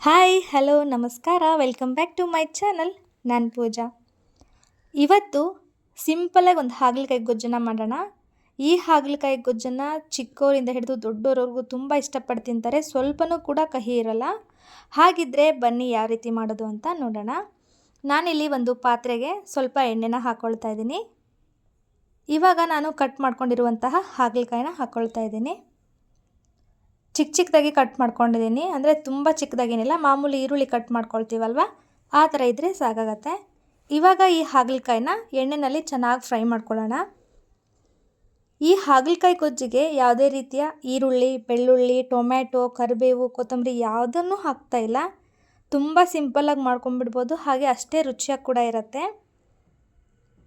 Hi, hello, ನಮಸ್ಕಾರ. Welcome back to my channel. ನಾನು ಪೂಜಾ. ಇವತ್ತು ಸಿಂಪಲಾಗಿ ಒಂದು ಹಾಗಲಕಾಯಿ ಗೊಜ್ಜನ ಮಾಡೋಣ. ಈ ಹಾಗಲಕಾಯಿ ಗೊಜ್ಜನ್ನು ಚಿಕ್ಕವರಿಂದ ಹಿಡಿದು ದೊಡ್ಡೋರವರೆಗೂ ತುಂಬ ಇಷ್ಟಪಟ್ಟು ತಿಂತಾರೆ. ಸ್ವಲ್ಪನೂ ಕೂಡ ಕಹಿ ಇರಲ್ಲ. ಹಾಗಿದ್ದರೆ ಬನ್ನಿ ಯಾವ ರೀತಿ ಮಾಡೋದು ಅಂತ ನೋಡೋಣ. ನಾನಿಲ್ಲಿ ಒಂದು ಪಾತ್ರೆಗೆ ಸ್ವಲ್ಪ ಎಣ್ಣೆನ ಹಾಕ್ಕೊಳ್ತಾ ಇದ್ದೀನಿ. ಇವಾಗ ನಾನು ಕಟ್ ಮಾಡ್ಕೊಂಡಿರುವಂತಹ ಹಾಗಲಕಾಯಿನ ಹಾಕ್ಕೊಳ್ತಾ ಇದ್ದೀನಿ. ಚಿಕ್ಕ ಚಿಕ್ಕದಾಗಿ ಕಟ್ ಮಾಡ್ಕೊಂಡಿದ್ದೀನಿ. ಅಂದರೆ ತುಂಬ ಚಿಕ್ಕದಾಗೇನಿಲ್ಲ, ಮಾಮೂಲಿ ಈರುಳ್ಳಿ ಕಟ್ ಮಾಡ್ಕೊಳ್ತೀವಲ್ವ? ಆ ಥರ ಇದ್ದರೆ ಸಾಕಾಗತ್ತೆ. ಇವಾಗ ಈ ಹಾಗಲಕಾಯಿನ ಎಣ್ಣೆಯಲ್ಲಿ ಚೆನ್ನಾಗಿ ಫ್ರೈ ಮಾಡ್ಕೊಳ್ಳೋಣ. ಈ ಹಾಗಲಕಾಯಿ ಗೊಜ್ಜಿಗೆ ಯಾವುದೇ ರೀತಿಯ ಈರುಳ್ಳಿ, ಬೆಳ್ಳುಳ್ಳಿ, ಟೊಮ್ಯಾಟೊ, ಕರಿಬೇವು, ಕೊತ್ತಂಬರಿ ಯಾವುದನ್ನು ಹಾಕ್ತಾ ಇಲ್ಲ. ತುಂಬ ಸಿಂಪಲ್ಲಾಗಿ ಮಾಡ್ಕೊಂಡ್ಬಿಡ್ಬೋದು. ಹಾಗೆ ಅಷ್ಟೇ ರುಚಿಯಾಗಿ ಕೂಡ ಇರುತ್ತೆ.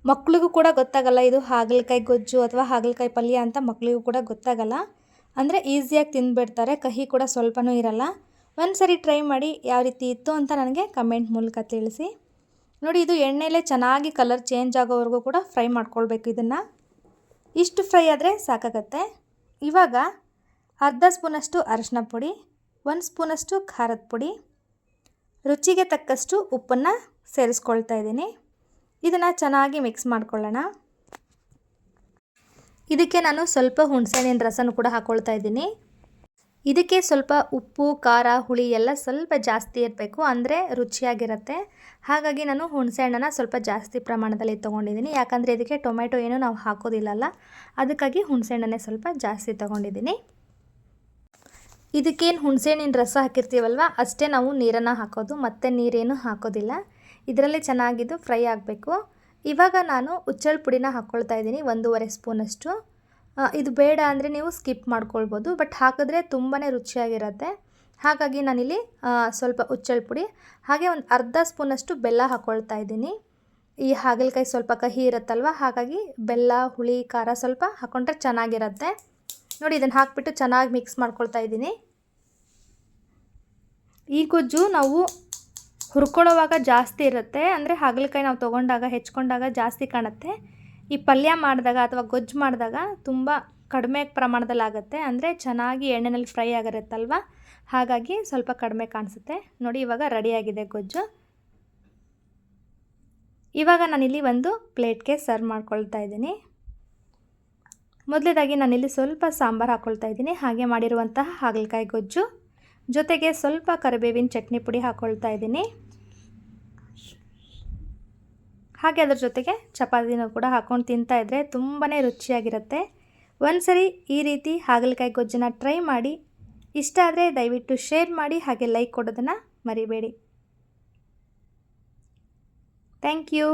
ಮಕ್ಳಿಗೂ ಕೂಡ ಗೊತ್ತಾಗಲ್ಲ, ಇದು ಹಾಗಲಕಾಯಿ ಗೊಜ್ಜು ಅಥವಾ ಹಾಗಲಕಾಯಿ ಪಲ್ಯ ಅಂತ ಮಕ್ಕಳಿಗೂ ಕೂಡ ಗೊತ್ತಾಗಲ್ಲ. ಅಂದರೆ ಈಸಿಯಾಗಿ ತಿಂದುಬಿಡ್ತಾರೆ, ಕಹಿ ಕೂಡ ಸ್ವಲ್ಪನೂ ಇರಲ್ಲ. ಒಂದು ಸರಿ ಟ್ರೈ ಮಾಡಿ ಯಾವ ರೀತಿ ಇತ್ತು ಅಂತ ನನಗೆ ಕಮೆಂಟ್ ಮೂಲಕ ತಿಳಿಸಿ. ನೋಡಿ, ಇದು ಎಣ್ಣೆಲೇ ಚೆನ್ನಾಗಿ ಕಲರ್ ಚೇಂಜ್ ಆಗೋವರೆಗೂ ಕೂಡ ಫ್ರೈ ಮಾಡ್ಕೊಳ್ಬೇಕು ಇದನ್ನು. ಇಷ್ಟು ಫ್ರೈ ಆದರೆ ಸಾಕಾಗತ್ತೆ. ಇವಾಗ ಅರ್ಧ ಸ್ಪೂನಷ್ಟು ಅರಶಿನ ಪುಡಿ, ಒಂದು ಸ್ಪೂನಷ್ಟು ಖಾರದ ಪುಡಿ, ರುಚಿಗೆ ತಕ್ಕಷ್ಟು ಉಪ್ಪನ್ನು ಸೇರಿಸ್ಕೊಳ್ತಾ ಇದ್ದೀನಿ. ಇದನ್ನು ಚೆನ್ನಾಗಿ ಮಿಕ್ಸ್ ಮಾಡ್ಕೊಳ್ಳೋಣ. ಇದಕ್ಕೆ ನಾನು ಸ್ವಲ್ಪ ಹುಣಸೆಹಣ್ಣಿನ ರಸನೂ ಕೂಡ ಹಾಕ್ಕೊಳ್ತಾ ಇದ್ದೀನಿ. ಇದಕ್ಕೆ ಸ್ವಲ್ಪ ಉಪ್ಪು, ಖಾರ, ಹುಳಿ ಎಲ್ಲ ಸ್ವಲ್ಪ ಜಾಸ್ತಿ ಇರಬೇಕು, ಅಂದರೆ ರುಚಿಯಾಗಿರುತ್ತೆ. ಹಾಗಾಗಿ ನಾನು ಹುಣಸೆಹಣ್ಣನ್ನು ಸ್ವಲ್ಪ ಜಾಸ್ತಿ ಪ್ರಮಾಣದಲ್ಲಿ ತೊಗೊಂಡಿದ್ದೀನಿ. ಯಾಕಂದರೆ ಇದಕ್ಕೆ ಟೊಮೆಟೊ ಏನು ನಾವು ಹಾಕೋದಿಲ್ಲಲ್ಲ, ಅದಕ್ಕಾಗಿ ಹುಣಸೆಹಣ್ಣನ್ನೇ ಸ್ವಲ್ಪ ಜಾಸ್ತಿ ತೊಗೊಂಡಿದ್ದೀನಿ. ಇದಕ್ಕೇನು ಹುಣಸೆಹಣ್ಣಿನ ರಸ ಹಾಕಿರ್ತೀವಲ್ವ, ಅಷ್ಟೇ ನಾವು ನೀರನ್ನು ಹಾಕೋದು, ಮತ್ತು ನೀರೇನು ಹಾಕೋದಿಲ್ಲ. ಇದರಲ್ಲಿ ಚೆನ್ನಾಗಿದ್ದು ಫ್ರೈ ಆಗಬೇಕು. ಇವಾಗ ನಾನು ಉಚ್ಚಳ ಪುಡಿನ ಹಾಕ್ಕೊಳ್ತಾ ಇದ್ದೀನಿ, ಒಂದೂವರೆ ಸ್ಪೂನಷ್ಟು. ಇದು ಬೇಡ ಅಂದರೆ ನೀವು ಸ್ಕಿಪ್ ಮಾಡ್ಕೊಳ್ಬೋದು, ಬಟ್ ಹಾಕಿದ್ರೆ ತುಂಬಾ ರುಚಿಯಾಗಿರುತ್ತೆ. ಹಾಗಾಗಿ ನಾನಿಲ್ಲಿ ಸ್ವಲ್ಪ ಉಚ್ಚಳ ಪುಡಿ, ಹಾಗೆ ಒಂದು ಅರ್ಧ ಸ್ಪೂನಷ್ಟು ಬೆಲ್ಲ ಹಾಕ್ಕೊಳ್ತಾ ಇದ್ದೀನಿ. ಈ ಹಾಗಲಕಾಯಿ ಸ್ವಲ್ಪ ಕಹಿ ಇರುತ್ತಲ್ವ, ಹಾಗಾಗಿ ಬೆಲ್ಲ, ಹುಳಿ, ಖಾರ ಸ್ವಲ್ಪ ಹಾಕ್ಕೊಂಡ್ರೆ ಚೆನ್ನಾಗಿರುತ್ತೆ. ನೋಡಿ ಇದನ್ನು ಹಾಕ್ಬಿಟ್ಟು ಚೆನ್ನಾಗಿ ಮಿಕ್ಸ್ ಮಾಡ್ಕೊಳ್ತಾ ಇದ್ದೀನಿ. ಈ ಗೊಜ್ಜು ನಾವು ಹುರ್ಕೊಳ್ಳೋವಾಗ ಜಾಸ್ತಿ ಇರುತ್ತೆ. ಅಂದರೆ ಹಾಗಲಕಾಯಿ ನಾವು ತೊಗೊಂಡಾಗ, ಹೆಚ್ಕೊಂಡಾಗ ಜಾಸ್ತಿ ಕಾಣುತ್ತೆ. ಈ ಪಲ್ಯ ಮಾಡಿದಾಗ ಅಥವಾ ಗೊಜ್ಜು ಮಾಡಿದಾಗ ತುಂಬ ಕಡಿಮೆ ಪ್ರಮಾಣದಲ್ಲಿ ಆಗುತ್ತೆ. ಅಂದರೆ ಚೆನ್ನಾಗಿ ಎಣ್ಣೆಯಲ್ಲಿ ಫ್ರೈ ಆಗಿರುತ್ತಲ್ವ? ಹಾಗಾಗಿ ಸ್ವಲ್ಪ ಕಡಿಮೆ ಕಾಣಿಸುತ್ತೆ. ನೋಡಿ, ಇವಾಗ ರೆಡಿಯಾಗಿದೆ ಗೊಜ್ಜು. ಇವಾಗ ನಾನಿಲ್ಲಿ ಒಂದು ಪ್ಲೇಟ್ಗೆ ಸರ್ವ್ ಮಾಡ್ಕೊಳ್ತಾ ಇದ್ದೀನಿ. ಮೊದಲೇದಾಗಿ ನಾನಿಲ್ಲಿ ಸ್ವಲ್ಪ ಸಾಂಬಾರು ಹಾಕ್ಕೊಳ್ತಾ ಇದ್ದೀನಿ. ಹಾಗೆ ಮಾಡಿರುವಂತಹ ಹಾಗಲಕಾಯಿ ಗೊಜ್ಜು. ಜೊತೆಗೆ ಸ್ವಲ್ಪ ಕರಿಬೇವಿನ ಚಟ್ನಿ ಪುಡಿ ಹಾಕ್ಕೊಳ್ತಾ ಇದ್ದೀನಿ. ಹಾಗೆ ಅದ್ರ ಜೊತೆಗೆ ಚಪಾತಿನೂ ಕೂಡ ಹಾಕ್ಕೊಂಡು ತಿಂತಾಯಿದ್ರೆ ತುಂಬಾ ರುಚಿಯಾಗಿರುತ್ತೆ. ಒಂದು ಸರಿ ಈ ರೀತಿ ಹಾಗಲಕಾಯಿ ಗೊಜ್ಜನ್ನು ಟ್ರೈ ಮಾಡಿ. ಇಷ್ಟ ಆದರೆ ದಯವಿಟ್ಟು ಶೇರ್ ಮಾಡಿ ಹಾಗೆ ಲೈಕ್ ಕೊಡೋದನ್ನು ಮರಿಬೇಡಿ. Thank you.